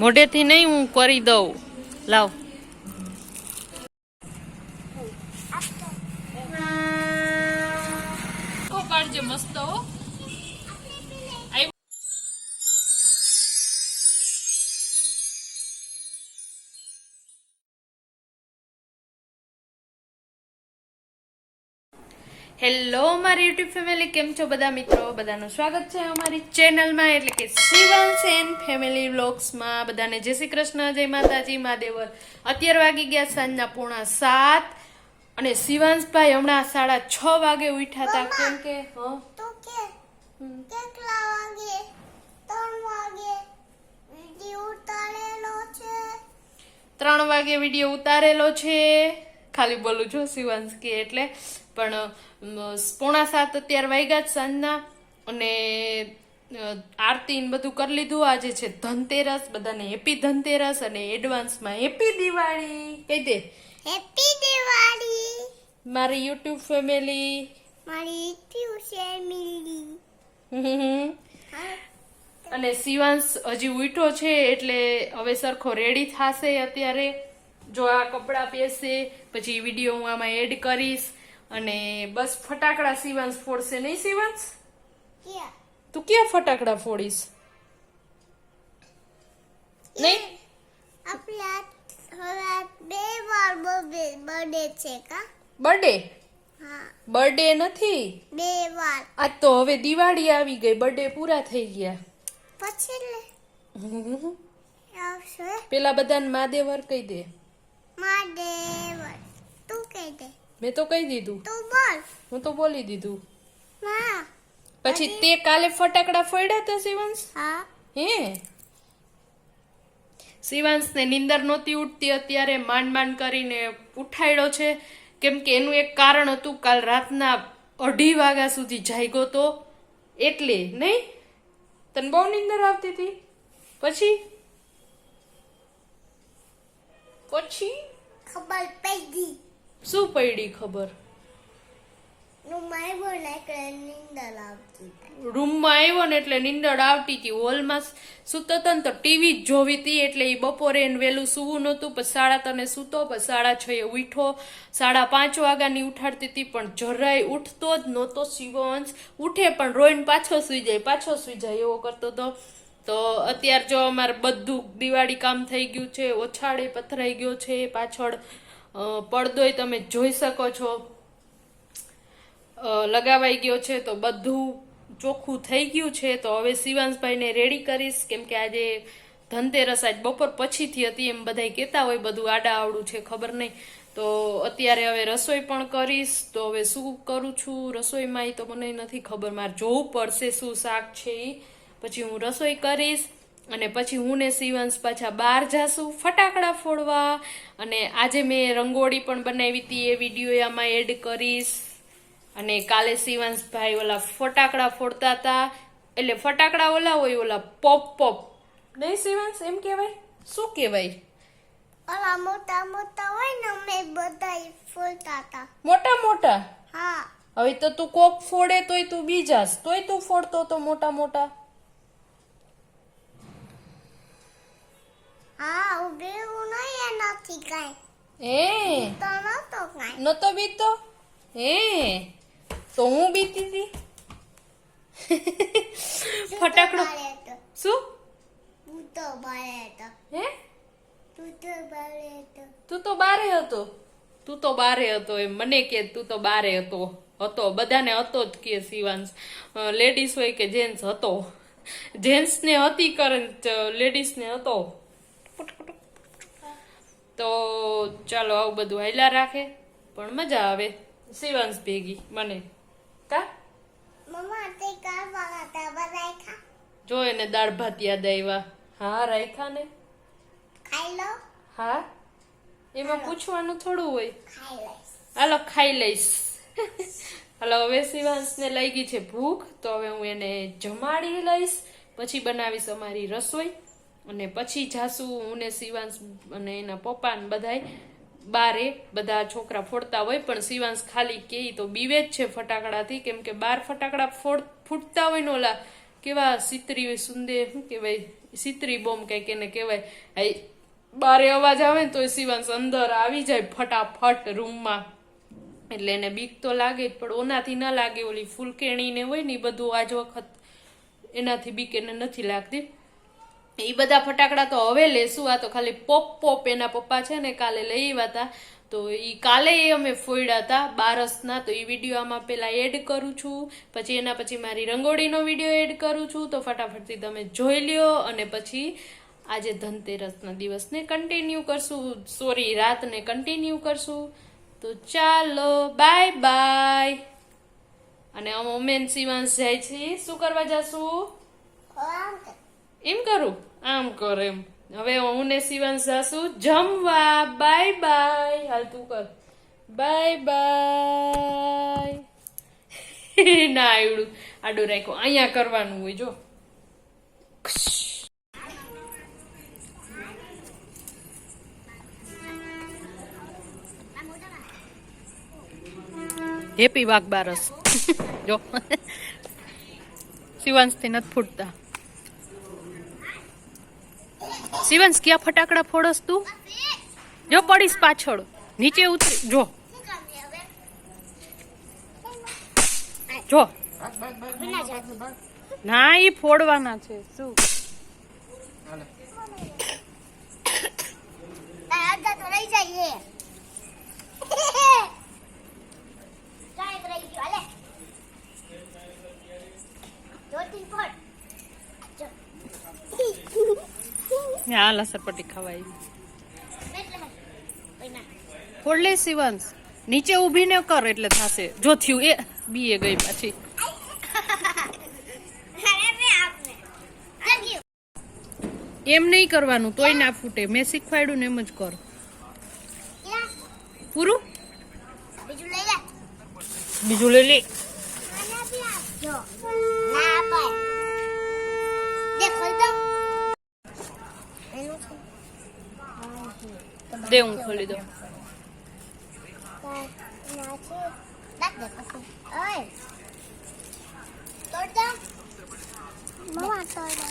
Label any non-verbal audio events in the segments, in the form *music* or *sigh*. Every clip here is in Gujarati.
મોઢેથી નહીં હું કરી દઉં. લાવ. હેલો મારી યુટ્યુબ ફેમિલી. કેમ છો બધા? મિત્રો બધાનું સ્વાગત છે અમારી ચેનલમાં એટલે કે શિવાંશ એન્ડ ફેમિલી વ્લોગ્સમાં. બધાને જય શ્રી કૃષ્ણ જય માતાજી મહાદેવર. અત્યારે વાગી ગયા સાંજના પૂણા સાત અને શિવાંશભાઈ હમણાં સાડા છ વાગે ઉઠ્યા હતા. કેમ કે ત્રણ વાગે વીડિયો ઉતારેલો છે. ખાલી બોલું છું શિવાંશ કે એટલે. પણ પોણા સાત અત્યારે વાગ્યા જ સાંજના અને આરતી બધું કરી લીધું. આજે છે ધનતેરસ બધાને હેપી ધનતેરસ અને એડવાન્સમાં હેપી દિવાળી. કહી દે. હેપી દિવાળી. મારી યુટ્યુબ ફેમિલી. મારી યુટ્યુબ ફેમિલી. અને શિવાંશ હજી ઉઠો છે એટલે હવે સરખો રેડી થશે અત્યારે. જો આ કપડાં પહેરશે પછી વીડિયો હું આમાં એડ કરીશ. અને બસ ફટાકડા શિવાંશ ફોડશે નહીં ક્યાં? તું ક્યાં ફટાકડા ફોડીશ? નહીં? Birthday birthday? નથી? બે વાર. આ તો હવે દિવાળી આવી ગઈ બર્થડે પૂરા થઈ ગયા. પછી પેલા બધાને માદેવર કહી દે. મહાદેવર તું કહી દે. મેં તો કહી દીધું. તું બોલ. હું તો બોલી દીધું. હા. પછી તે કાલે ફટાકડા ફોડ્યા હતા શિવાંશ? હા. હે? શિવાંશને નિંદર નહોતી ઉઠતી. અત્યારે માંડ માંડ કરીને ઉઠાડ્યો છે. કેમ કે એનું એક કારણ હતું કાલ રાતના અઢી વાગ્યા સુધી જાગ્યો તો. એટલે નહીં? તને બહુ નિંદર આવતી હતી. પછી? પછી? ખબર પડી. શું પડી ખબર? રૂમમાં આવ્યો ને એટલે નીંદર આવતી હતી. હોલમાં સૂતો હતો ને તો ટીવી જ જોવી હતી એટલે એ બપોરે એને વહેલું સૂવું નહોતું પછી સાડા તને સૂતો પછી સાડા છ એ ઉઠો સાડા પાંચ વાગ્યાની ઉઠાડતી હતી પણ જરાય ઉઠતો જ નહોતો શિવંશ ઉઠે પણ રોઈને પાછો સુઈ જાય પાછો સુઈ જાય એવો કરતો હતો તો અત્યારે જો અમારે બધું દિવાળી કામ થઈ ગયું છે ઓછાડે પથરાઈ ગયો છે પાછળ પડદોય તમે જોઈ શકો છો. લગાવાઈ ગયો છે તો બધું ચોખ્ખું થઈ ગયું છે. તો હવે શિવાંશભાઈને રેડી કરીશ. કેમ કે આજે ધનતેરસ આજ બપોર પછીથી હતી એમ બધાય કહેતા હોય બધું આડા આવડું છે, ખબર નહીં. તો અત્યારે હવે રસોઈ પણ કરીશ. તો હવે શું કરું છું રસોઈમાં એ તો મને નથી ખબર. મારે જોવું પડશે શું શાક છે એ પછી હું રસોઈ કરીશ. અને પછી હું ને શિવાંશ પાછા બહાર જાશું ફટાકડા ફોડવા. અને આજે મેં રંગોળી પણ બનાવી હતી એ વીડિયો આમાં એડ કરીશ. અને કાલે શિવાંશભાઈ ઓલા ફટાકડા ફોડતા હતા. એટલે ફટાકડા ઓલા હોય ઓલા પોપ પોપ નહીં શિવાંશ એમ કહેવાય? શું કહેવાય? ઓલા મોટા મોટા હોય ને અમે બધા ફોડતા હતા. મોટા મોટા? હા. હવે તો તું કોક ફોડે તોય તું બીજાસ. તોય તું ફોડતો તો મોટા મોટા? હા હું નહીં નથી કાંઈ એ તો નતો કાંઈ નતો બીતો હે તો હું બીતી હતી ફટાકડો શું તું તો બારે તો હે તું તો બારે તો તું તો બારે હતો તું તો બારે હતો એમ મને કે તું તો બારે હતો. હતો બધાને હતો જ કે સિવાંશ લેડીઝ હોય કે જેન્ટ્સ હતો. જેન્ટ્સ ને હતી કરે લેડીઝ ને હતો. તો ચાલો આવું બધું હાલ્યા રાખે પણ મજા આવે. શિવાંશ ભેગી મને. કા? જો એને દાળ ભાત યાદ આવ્યા હા રાખ્યા ને? ખાઈ લો. હા? એમાં પૂછવાનું થોડું હોય. હાલો ખાઈ લઈશ. હાલો હવે શિવાંશને લઈ ગઈ છે ભૂખ તો હવે હું એને જમાડી લઈશ પછી બનાવીશ અમારી રસોઈ. અને પછી જાસુ હું ને શિવાંશ અને એના પપ્પા ને બધાય બારે બધા છોકરા ફોડતા હોય, પણ શિવાંશ ખાલી કે તો બીવે જ છે ફટાકડાથી. કેમ કે બાર ફટાકડા ફોડ, ફૂટતા હોય ને ઓલા, કેવા સિત્રી સુંદે, શું કહેવાય સિત્રી બોમ્બ કંઈક એને કહેવાય. બારે અવાજ આવે ને તો શિવાંશ અંદર આવી જાય ફટાફટ રૂમમાં. એટલે એને બીક તો લાગે જ, પણ ઓનાથી ન લાગે ઓલી ફૂલકેણી ને હોય ને એ બધું આજ વખત એનાથી બીક એને નથી લાગતી. એ બધા ફટાકડા તો હવે લેશું. આ તો ખાલી પોપ પોપ એના પપ્પા છે ને કાલે લઈ આવ્યા હતા. તો એ કાલે અમે ફોડ્યા હતા બારસના. તો એ વીડિયો આમાં પહેલાં એડ કરું છું. પછી એના પછી મારી રંગોળીનો વીડિયો એડ કરું છું. તો ફટાફટથી તમે જોઈ લ્યો અને પછી આજે ધનતેરસના દિવસને કન્ટિન્યુ કરશું. સોરી રાતને કન્ટિન્યુ કરશું. તો ચાલો બાય બાય અને અમે શિવાંશ જાય છે. શું કરવા જશું. એમ કરું? આમ કર એમ. હવે હું ને શિવાંશ સાસુ જમવા. Bye bye. હાલ તું કર. Bye bye. *laughs* ના આવડું. આડું રાખો અહીંયા કરવાનું હોય, જો. હેપી વાઘ બારસ *laughs* જો. *laughs* શિવાંશથી નથી ફૂટતા. શિવાંશ ક્યાં ફટાકડા ફોડસ તું? જો પડીશ પાછળ. નીચે ઉતરી, જો? જો. ના, ઈ ફોડવાના છે. શું? જાય એ. કાંઈક રહી ગયું, હાલે. જોતી ફોડ. જો. હા લસરપટ્ટી ખવાય. ફોડ લે શિવાંશ નીચે ઊભી ને કર એટલે થાશે જો થયું એ બીએ ગઈ પાછી બે. એમ નહીં કરવાનું તોય ના ફૂટે મેં શીખવાડ્યું ને એમ જ કર પૂરું બીજું લઈ લે. બીજું લઈ લે De un solido. Dắt được không? Ơi! Tôi đó! Máu ăn tôi rồi.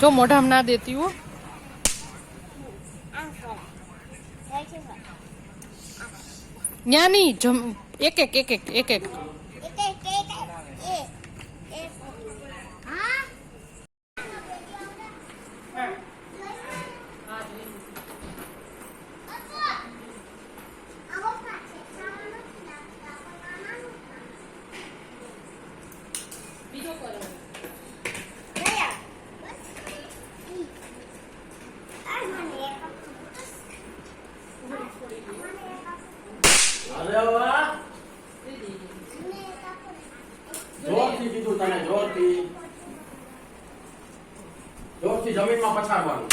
જો મોઢામાં ના દેતી હો જ્ઞાની જમ એક એક એક એક એક જોરથી દીધું તને જોરથી. જોરથી જમીનમાં પછાડવાનું.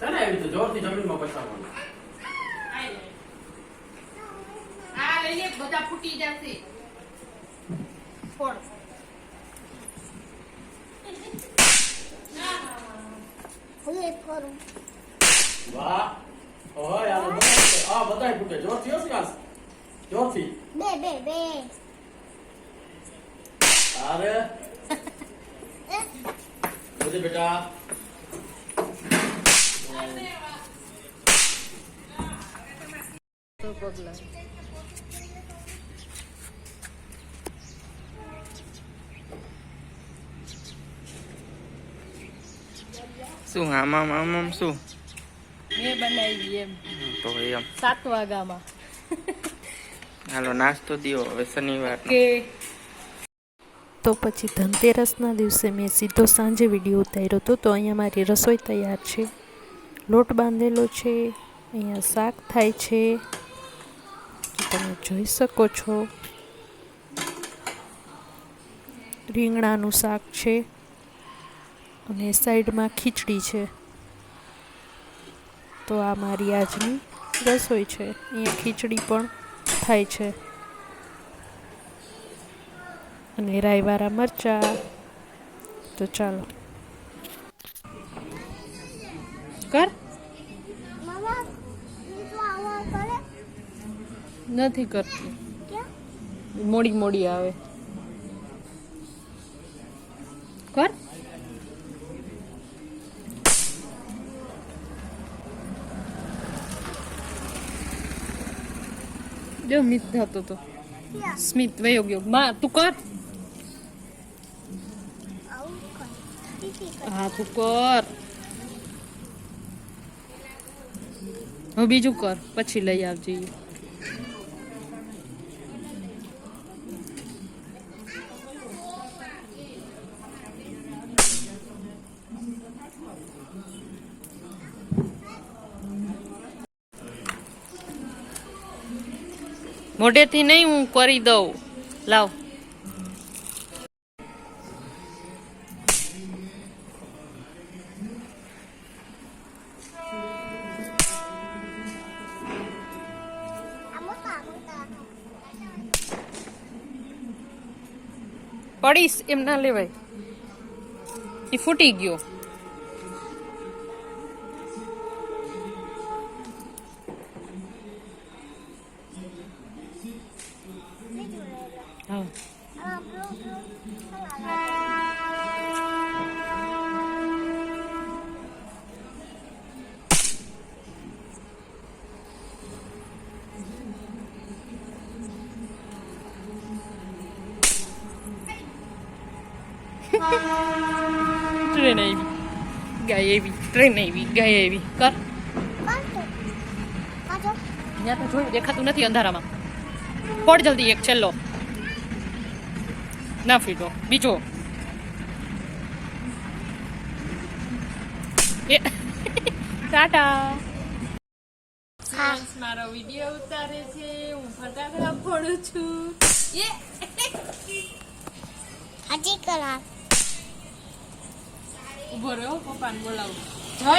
છે ને એવી રીતે જોરથી જમીનમાં પછાડવાનું? આ લઈ બધા ફૂટી જશે. ફોડ. હું એક કરું વાહ. બધા આ ફૂટે. જોરથી હો શ્વાસ જોરથી. બે બે બે. અરે એ બધી બેટા તો પગલા શું આમ આમ આમ આમ શું મેં બનાવી એમ તો એમ સાત વાગામાં હાલો નાસ્તો દ્યો હવે શનિવાર કે તો પછી ધનતેરસના દિવસે મેં સીધો સાંજે વીડિયો ઉતાર્યો હતો. તો અહીંયા મારી રસોઈ તૈયાર છે. લોટ બાંધેલો છે. અહીંયા શાક થાય છે. તમે જોઈ શકો છો. રીંગણાનું શાક છે. અને સાઈડમાં ખીચડી છે. તો આ મારી આજની રસોઈ છે. અહીંયા ખીચડી પણ થાય છે. અને રાઈવાળા મરચા. તો ચાલો. કર. નથી કરતી. મોડી મોડી આવે. કર. જો મિત થતો તો. સ્મિત વયો ગયો. માં તું કર આવું કરે ટીટી ઉપર હા બીજું કર પછી લઈ આવજે. મોઢેથી નહીં હું કરી દઉં. લાવ. પડીશ એમ ના લેવાય. એ ફૂટી ગયો. ટ્રેન આવી ગાય આવી ટ્રેન આવી ગાય આવી કર ત્યાં તો જોયું દેખાતું નથી અંધારામાં. પડ જલ્દી એક છેલ્લો. ના ફીટો. બીજો. ટાટા. મારો વીડિયો ઉતારે છે હું ફટાકડા ફોડું છું. હજી કરા ઊભો રહ્યો પપ્પાને બોલાવું. જય.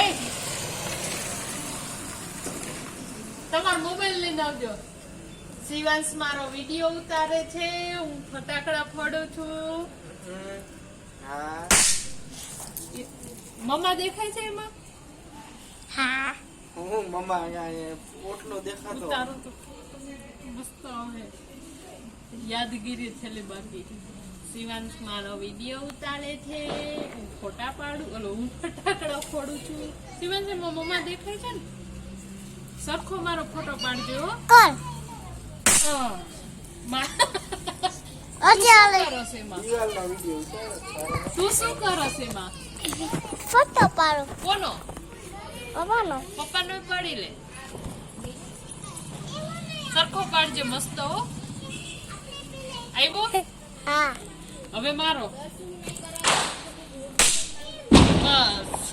તમારો મોબાઈલ લઈને આવજો. શિવાંશ મારો વીડિયો ઉતારે છે હું ફટાકડા ફોડું છું. મમ્મા દેખાય છે એમાં? હા. હું મમ્મા ઓટલો દેખાતો. ઉતારું તો મસ્ત આવે. યાદગીરી છેલ્લી બાકી. શિવાંશ મારો વીડિયો ઉતારે છે. હું ફોટા પાડું ઓલો હું ફટાકડા ફોડું છું. શિવાંશ મમ્મા દેખાય છે ને? સરખો મારો ફોટો પાડજો તું શું કરો છે ફોટો પાડો. કોનો? પપ્પાનો પપ્પાનો પાડી લે. સરખો પાડજે મસ્ત હો. આવ્યો હા. હવે મારો. બસ.